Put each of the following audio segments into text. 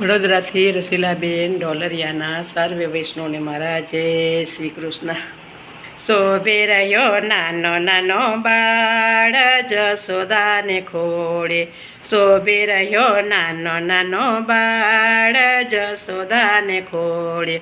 વડોદરાથી રસીલાબેન, ડોલરિયાના સર્વ વૈષ્ણવને મારા જય શ્રી કૃષ્ણ. સોબેરાયો નાનો નાનો બાળ જસોદાને ખોડે સોબેરાયો નાનો નાનો બાળ જસોદાને ખોડે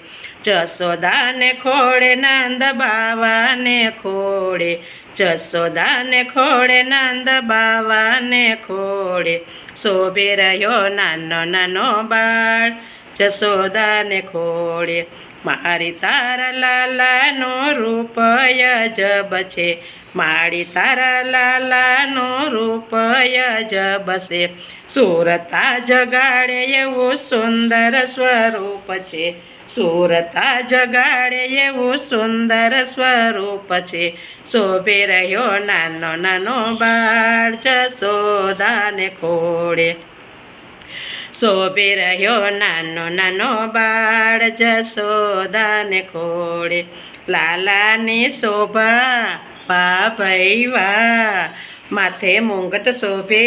જસોદાને ખોડે નંદ બાવાને ખોડે જસોદાને ખોડે નંદ બાવાને ખોડે શોભે રહ્યો નાનો નાનો બાળ. જસોદાને ખોડે મારી તારા લાલાનો રૂપય જબ છે. મારી તારા લાલાનો રૂપય જબ છે. સુરતા જગાડે એવું સુંદર સ્વરૂપ છે. સુરતા જગાડે એવું સુંદર સ્વરૂપ છે. શોભી રહ્યો નાનો નાનો બાળ જશોદાને ખોડે શોભી રહ્યો નાનો નાનો બાળ જશોદાને ખોડે લાલાની શોભા વા ભાઈ વા માથે મુંગટ શોભે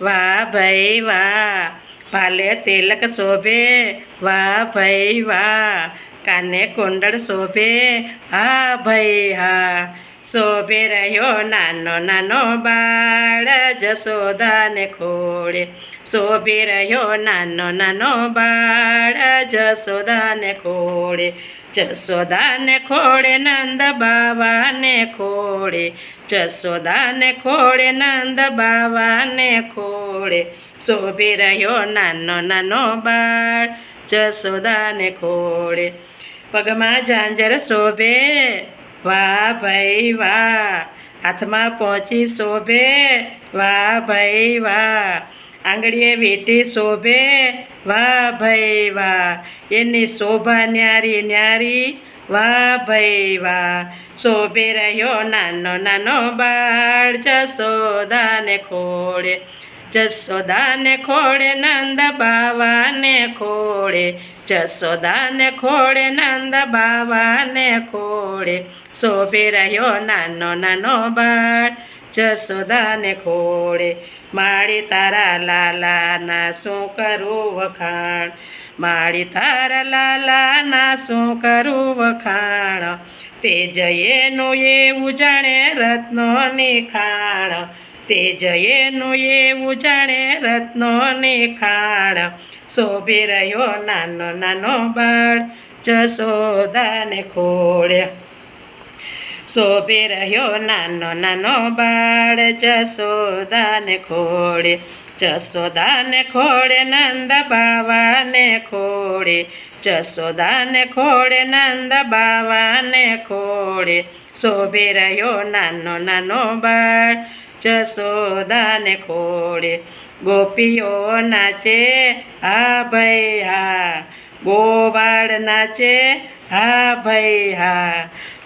વા ભાઈ વાહ. ભાલે તિલક શોભે, વાહ ભાઈ વાહ, કાને કુંડળ શોભે, હા ભાઈ હા. શોભે રહ્યો નાનો નાનો બાળ જસોદાને ખોળે. શોભે રહ્યો નાનો નાનો બાળ જસોદાને ખોડે જસોદાને ખોળે નંદ બાવાને ખોળે. જસોદાને ખોળે નંદ બાવાને ખોળે. શોભી રહ્યો નાનો નાનો બાળ જસોદાને ખોળે. પગમાં ઝાંઝર શોભે, વાહ ભાઈ વાહ. હાથમાં પહોંચી શોભે, વાહ ભાઈ વાહ. આંગળીએ વીટી શોભે વાહ ભાઈ વાહ. એની શોભા ન્યારી ન્યારી વાહ ભાઈ વાહ. શોભે રહ્યો નાનો નાનો બાળ જસોદાને ખોડે જસોદાને ખોડે નંદ બાવાને ખોળે. જસોદાને ખોડે નંદ બાવાને ખોળે. શોભે રહ્યો નાનો નાનો બાળ જસોદાને ખોળે. માળી તારા લાલાના શું કરું વખાણ? માળી તારા લાલાના શું કરું વખાણ? તે જયેનું એવું જાણે રત્નોની ખાણ. તે જયેનું એવું જાણે રત્નોની ખાણ. શોભી રહ્યો નાનો નાનો બાળ જસોદાને ખોડે શોભે રહ્યો નાનો નાનો બાળ જસોદાને ખોડે જસોદાને ખોડે નંદ બાવાને ખોડે જસોદાને ખોડે નંદ બાવાને ખોડે શોભે રહ્યો નાનો નાનો બાળ જસોદાને ખોડે ગોપીઓ નાચે, હા ભાઈ હા. ગોવાળ નાચે, હા ભાઈ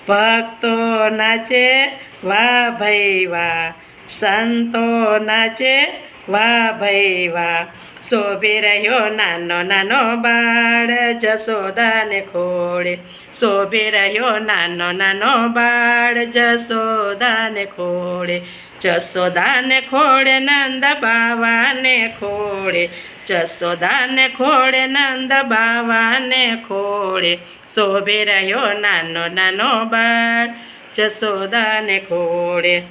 ભક્તો નાચે, વાહ ભાઈ વાહ. સંતો નાચે, વાહ ભાઈ વાહ. શોભી રહ્યો નાનો નાનો બાળ જસોદાને ખોડે શોભી રહ્યો નાનો નાનો બાળ જસોદાને ખોડે જસોદાને ખોડે નંદ બાવાને ખોડે જસોદાને ખોડે નંદ બાવાને ખોડે શોભે રહ્યો નાનો નાનો બાળ જસોદાને ખોડે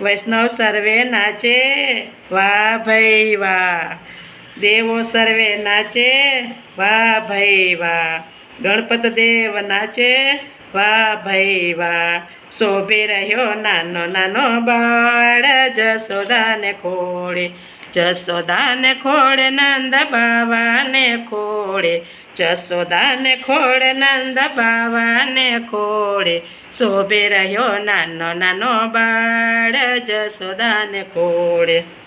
વૈષ્ણવ સર્વે નાચે, વાહ ભાઈ વાહ. દેવો સર્વે નાચે, વાહ ભાઈ વાહ. ગણપત દેવ નાચે વાહ ભાઈ વાહ શોભી રહ્યો નાનો નાનો બાળ જસોદાને ખોળે. જસોદાને ખોળે નંદ બાવાને ખોળે. જસોદાને ખોળે નંદ બાવાને ખોળે. શોભે રહ્યો નાનો નાનો બાળ જસોદાને ખોડે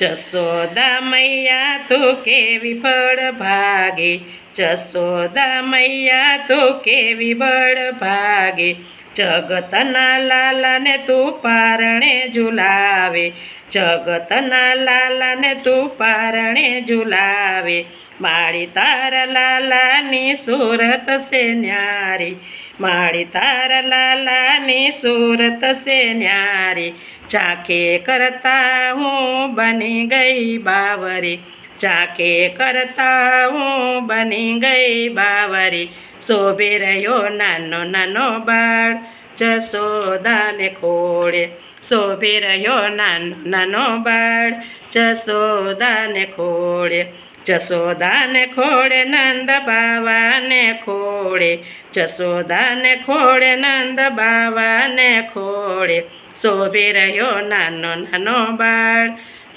જસોદા મૈયા તું કેવી બળ ભાગે. જસોદા મૈયા તું કેવી બળ ભાગે. જગતના લાલાને તું પારણે ઝુલાવે. જગતના લાલાને તું પારણે ઝુલાવે. માળી તારા લાલાની સુરત સે ન્યારી. માળી તારા લાલાની સુરત સે ન્યારી. ચાકે કરતા હું બની ગઈ બાવરી. ચાકે કરતા હું બની ગઈ બાવરી. શોભી રહ્યો નાનો નાનો બાળ જસોદાને ખોળે. શોભી રહ્યો નાનો નાનો બાળ જસોદાને ખોળે. જસોદાને ખોળે નંદ બાવાને ખોળે. જસોદાને ખોળે નંદ બાવાને ખોળે. શોભી રહ્યો નાનો નાનો બાળ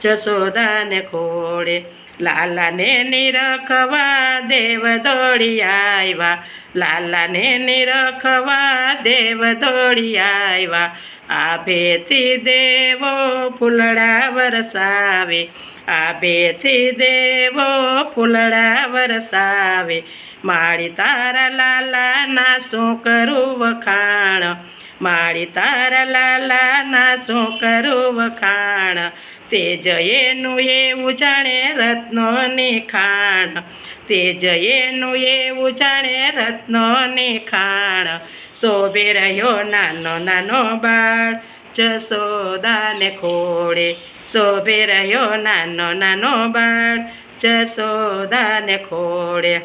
જસોદાને ખોળે. લાલાને નિરખવા દેવ દોડી આવ્યા લાલાને નિરખવા દેવ દોડી આવ્યા આભેથી દેવો ફૂલડા વરસાવે. આભેથી દેવો ફૂલડા વરસાવે. માળી તારા લાલાના શું કરું વખાણ. માળી તારા લાલાના શું કરું વખાણ. તે જયેનું એવું જાણે રત્નોની ખાણ. તે જયેનું એવું જાણે રત્નોની ખાણ. શોભે રહ્યો નાનો નાનો બાળ જસોદાને ખોળે. શોભે રહ્યો નાનો નાનો બાળ જસોદાને ખોળે.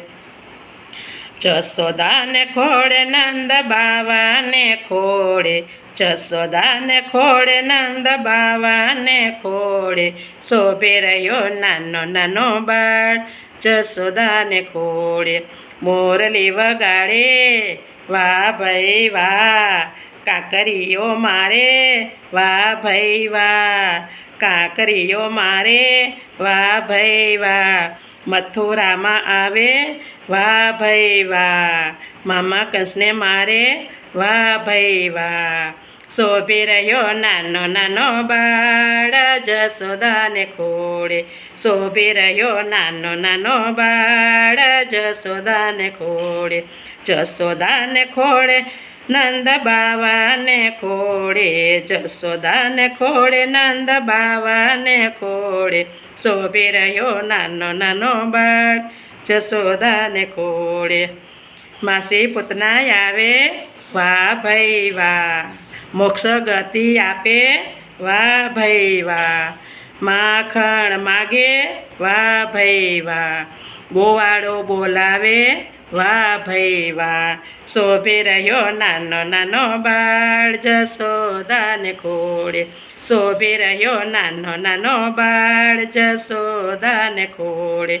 જસોદાને ખોળે, નંદ બાવાને ખોળે. જસોદાને ખોળે, નંદ બાવાને ખોળે, શોભે રહ્યો નાનો નાનો બાળ. જસોદાને ખોળે, મોરલી વગાડે, વાહ ભાઈ વાહ, કાંકરીઓ મારે, વાહ ભાઈ વાહ, કાંકરીઓ મારે, વાહ ભાઈ વાહ. મથુરામાં આવે, વાહ ભાઈ વાહ, મામા કંસને મારે, વાહ ભાઈ વાહ. શોભી રહ્યો નાનો નાનો બાળ જસોદાને ખોળે. શોભી રહ્યો નાનો નાનો બાળ જસોદાને ખોળે. જસોદાને ખોળે, નંદ બાવાને ખોળે. જસોદાને ખોળે, નંદ બાવાને ખોળે. શોભી રહ્યો નાનો નાનો બાળ જસોદાને ખોળે. માસી પૂતના આવે, વાહ ભાઈ વાહ. મોક્ષ ગતિ આપે વાહ ભાઈ વાહ માખણ માગે વાહ ભાઈ વાહ ગોવાળો બોલાવે વાહ ભાઈ વાહ શોભે રહ્યો નાનો નાનો બાળ જસોદાને ખોળે. શોભે રહ્યો નાનો નાનો બાળ જસોદાને ખોળે.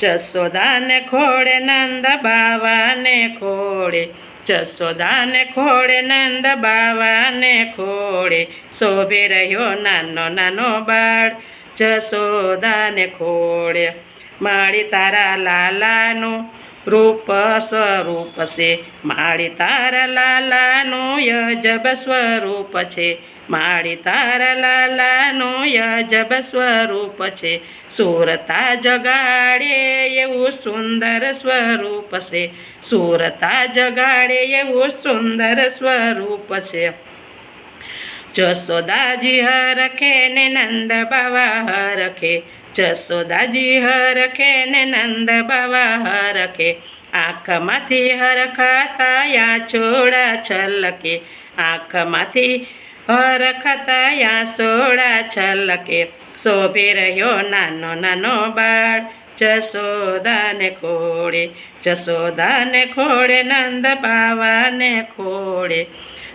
જસોદાને ખોળે, નંદ બાવાને ખોળે. જસોદાને ખોળે, નંદ બાવાને ખોળે, શોભે રહ્યો નાનો નાનો બાળ. જસોદાને ખોળે, માળી તારા લાલાનું રૂપ સ્વરૂપ છે. માળી તારા લાલાનું યજબ સ્વરૂપ છે. માળી તારા યજબ સ્વરૂપ છે. સુરતા જગાડે એવું સુંદર સ્વરૂપ છે. સુરતા જગાડે એવું સુંદર સ્વરૂપ છે. જસોદાજી હરખે ને નંદ બાવા હરખે. જસોદાજી હરખે ને નંદ બાવા હરખે. આંખમાંથી હરખાતા યા છોડા છલકે. આંખમાંથી હરખાતા યા સોડા છલકે. શોભી રહ્યો નાનો નાનો બાળ જસોદાને ખોળે જસોદાને ખોળે, નંદ બાવાને ખોળે.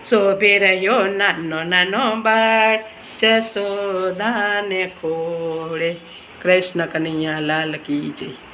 શોભી રહ્યો નાનો નાનો બાળ જસોદાને ખોળે. કૃષ્ણ કનૈયા લાલ કી જય.